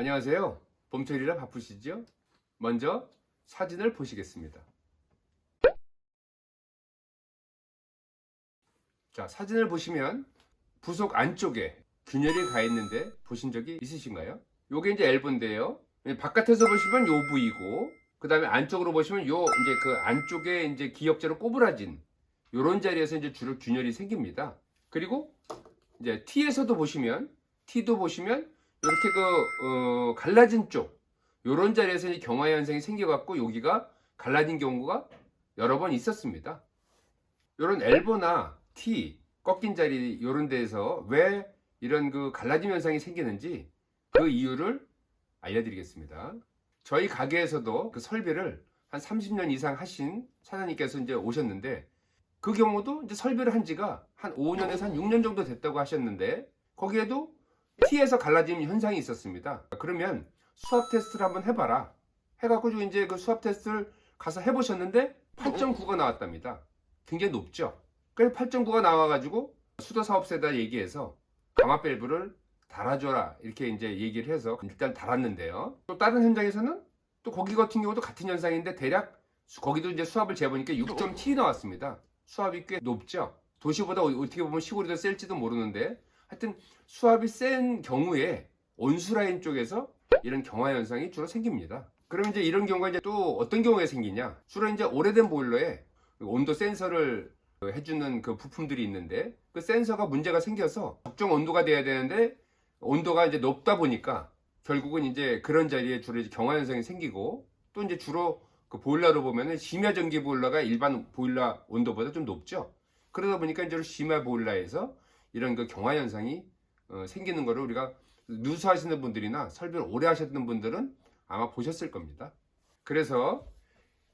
안녕하세요. 봄철이라 바쁘시죠? 먼저 사진을 보시겠습니다. 자, 사진을 보시면 부속 안쪽에 균열이 가 있는데 보신 적이 있으신가요? 요게 이제 엘보인데요. 바깥에서 보시면 요 부위고, 그 다음에 안쪽으로 보시면 요 이제 그 안쪽에 이제 기역자로 꼬부라진 요런 자리에서 이제 주로 균열이 생깁니다. 그리고 이제 T에서도 보시면 T도 보시면 이렇게 그 어, 갈라진 쪽 요런 자리에서 이제 경화 현상이 생겨갖고 여기가 갈라진 경우가 여러 번 있었습니다. 요런 엘보나 T 꺾인 자리 요런 데에서 왜 이런 그 갈라짐 현상이 생기는지 그 이유를 알려드리겠습니다. 저희 가게에서도 그 설비를 한 30년 이상 하신 사장님께서 이제 오셨는데 그 경우도 이제 설비를 한 지가 한 5년에서 한 6년 정도 됐다고 하셨는데 거기에도 T에서 갈라짐 현상이 있었습니다. 그러면 수압 테스트를 한번 해봐라. 해갖고 이제 그 수압 테스트를 가서 해보셨는데 8.9가 나왔답니다. 굉장히 높죠. 그래서 8.9가 나와가지고 수도 사업소에다 얘기해서 가마 밸브를 달아줘라 이렇게 이제 얘기를 해서 일단 달았는데요. 또 다른 현장에서는 또 거기 같은 경우도 같은 현상인데 대략 수- 거기도 이제 수압을 재보니까 6.7이 나왔습니다. 수압이 꽤 높죠. 도시보다 어- 어떻게 보면 시골이 더 셀지도 모르는데 하여튼 수압이 센 경우에 온수 라인 쪽에서 이런 경화 현상이 주로 생깁니다. 그럼 이제 이런 경우가 이제 또 어떤 경우에 생기냐? 주로 이제 오래된 보일러에 그 온도 센서를 그 해주는 그 부품들이 있는데 그 센서가 문제가 생겨서 적정 온도가 돼야 되는데 온도가 이제 높다 보니까 결국은 이제 그런 자리에 주로 경화 현상이 생기고 또 이제 주로 그 보일러로 보면은 심야 전기 보일러가 일반 보일러 온도보다 좀 높죠. 그러다 보니까 이제 심야 보일러에서 이런 그 경화 현상이 어, 생기는 거를 우리가 누수하시는 분들이나 설비를 오래 하셨던 분들은 아마 보셨을 겁니다. 그래서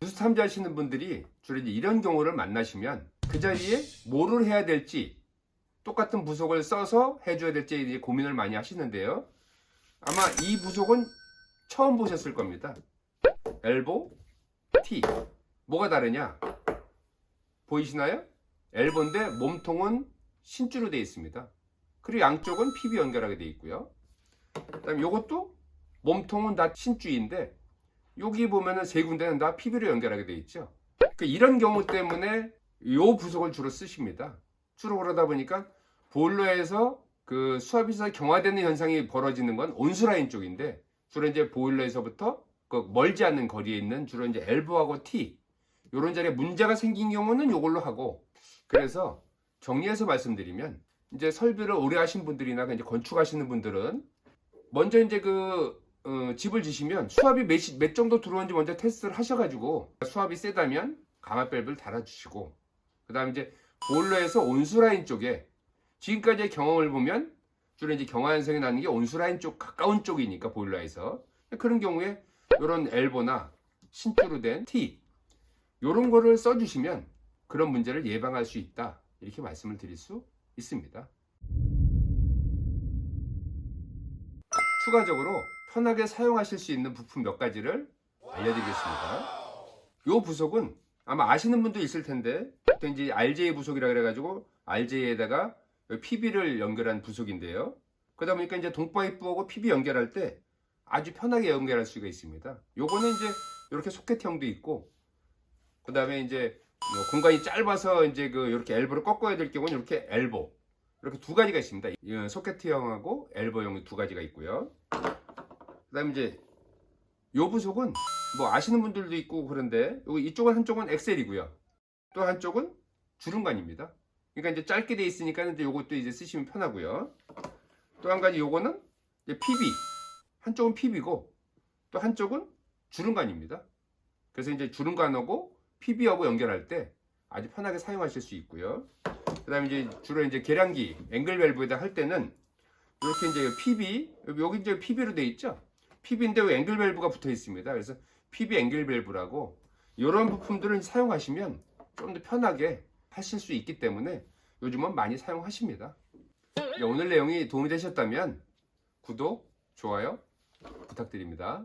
누수 탐지하시는 분들이 주로 이런 경우를 만나시면 그 자리에 뭐를 해야 될지 똑같은 부속을 써서 해줘야 될지 고민을 많이 하시는데요. 아마 이 부속은 처음 보셨을 겁니다. 엘보, T. 뭐가 다르냐? 보이시나요? 엘보인데 몸통은 신주로 되어 있습니다. 그리고 양쪽은 PB 연결하게 되어 있고요. 그다음 요것도 몸통은 다 신주인데 여기 보면은 세 군데는 다 PB로 연결하게 되어 있죠. 그 이런 경우 때문에 요 부속을 주로 쓰십니다. 주로 그러다 보니까 보일러에서 그 수압에서 경화되는 현상이 벌어지는 건 온수 라인 쪽인데 주로 이제 보일러에서부터 그 멀지 않는 거리에 있는 주로 이제 엘보하고 T 요런 자리에 문제가 생긴 경우는 요걸로 하고 그래서 정리해서 말씀드리면 이제 설비를 오래 하신 분들이나 이제 건축하시는 분들은 먼저 이제 그 어, 집을 지시면 수압이 몇, 시- 몇 정도 들어오는지 먼저 테스트를 하셔가지고 수압이 세다면 가마 밸브를 달아주시고 그 다음 이제 보일러에서 온수 라인 쪽에 지금까지의 경험을 보면 주로 이제 경화 현상이 나는 게 온수 라인 쪽 가까운 쪽이니까 보일러에서. 그런 경우에 이런 엘보나 신주로 된 T 요런 거를 써주시면 그런 문제를 예방할 수 있다 이렇게 말씀을 드릴 수 있습니다. 추가적으로 편하게 사용하실 수 있는 부품 몇 가지를 알려드리겠습니다. 이 부속은 아마 아시는 분도 있을 텐데 보통 이제 RJ 부속이라 그래가지고 RJ에다가 PB를 연결한 부속인데요. 그러다 보니까 이제 동파이프하고 PB 연결할 때 아주 편하게 연결할 수가 있습니다. 요거는 이제 이렇게 소켓형도 있고 그 다음에 이제 뭐 공간이 짧아서 이제 그 이렇게 엘보를 꺾어야 될 경우는 이렇게 엘보 이렇게 두 가지가 있습니다. 이 소켓형하고 엘보형 두 가지가 있고요. 그다음에 이제 요 부속은 뭐 아시는 분들도 있고 그런데 요 이쪽은 한쪽은 엑셀이고요. 또 한쪽은 주름관입니다. 그러니까 이제 짧게 돼 있으니까 이제 요것도 이제 쓰시면 편하고요. 또 한 가지 요거는 이제 PB 한쪽은 PB고 또 한쪽은 주름관입니다. 그래서 이제 주름관하고 PB하고 연결할 때 아주 편하게 사용하실 수 있고요. 그다음에 이제 주로 이제 계량기 앵글 밸브에다 할 때는 이렇게 이제 PB 여기 이제 PB로 돼 있죠. PB인데 왜 앵글 밸브가 붙어 있습니다. 그래서 PB 앵글 밸브라고 이런 부품들을 사용하시면 좀 더 편하게 하실 수 있기 때문에 요즘은 많이 사용하십니다. 네, 오늘 내용이 도움이 되셨다면 구독, 좋아요 부탁드립니다.